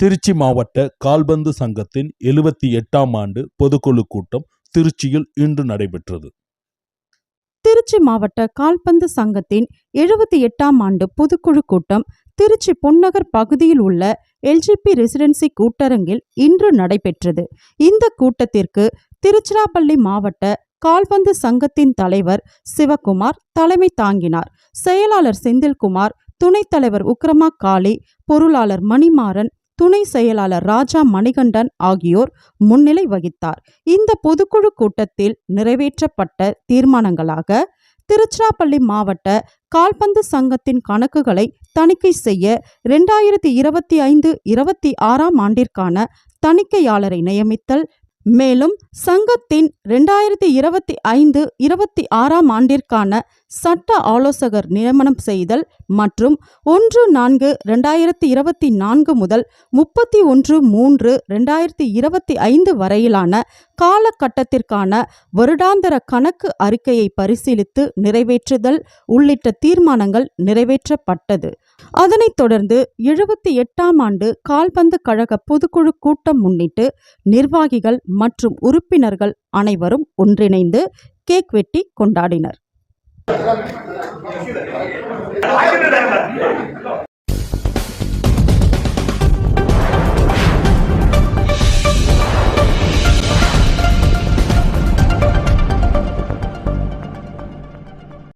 திருச்சி மாவட்ட கால்பந்து சங்கத்தின் எழுபத்தி எட்டாம் ஆண்டு பொதுக்குழு கூட்டம் திருச்சியில் இன்று நடைபெற்றது. திருச்சி மாவட்ட கால்பந்து சங்கத்தின் எழுபத்தி எட்டாம் ஆண்டு பொதுக்குழு கூட்டம் திருச்சி பொன்னகர் பகுதியில் உள்ள எல்ஜிபி ரெசிடென்சி கூட்டரங்கில் இன்று நடைபெற்றது. இந்த கூட்டத்திற்கு திருச்சிராப்பள்ளி மாவட்ட கால்பந்து சங்கத்தின் தலைவர் சிவகுமார் தலைமை தாங்கினார். செயலாளர் செந்தில்குமார் துணைத் தலைவர் உக்ரமா காளி பொருளாளர் மணிமாறன் துணை செயலாளர் ராஜா மணிகண்டன் ஆகியோர் முன்னிலை வகித்தார். இந்த பொதுக்குழு கூட்டத்தில் நிறைவேற்றப்பட்ட தீர்மானங்களாக திருச்சிராப்பள்ளி மாவட்ட கால்பந்து சங்கத்தின் கணக்குகளை தணிக்கை செய்ய ரெண்டாயிரத்தி இருபத்தி ஐந்து இருபத்தி ஆறாம் ஆண்டிற்கான தணிக்கையாளரை நியமித்தல் மேலும் சங்கத்தின் ரெண்டாயிரத்தி இருபத்தி ஐந்து இருபத்தி ஆறாம் ஆண்டிற்கான சட்ட ஆலோசகர் நியமனம் செய்தல் மற்றும் ஒன்று நான்கு ரெண்டாயிரத்தி இருபத்தி நான்கு முதல் முப்பத்தி ஒன்று மூன்று ரெண்டாயிரத்தி இருபத்தி ஐந்து வரையிலான காலகட்டத்திற்கான வருடாந்திர கணக்கு அறிக்கையை பரிசீலித்து நிறைவேற்றுதல் உள்ளிட்ட தீர்மானங்கள் நிறைவேற்றப்பட்டது. அதனைத் தொடர்ந்து எழுபத்தி எட்டாம் ஆண்டு கால்பந்து கழக பொதுக்குழு கூட்டம் முன்னிட்டு நிர்வாகிகள் மற்றும் உறுப்பினர்கள் அனைவரும் ஒன்றிணைந்து கேக் வெட்டி கொண்டாடினர். 이번에 도.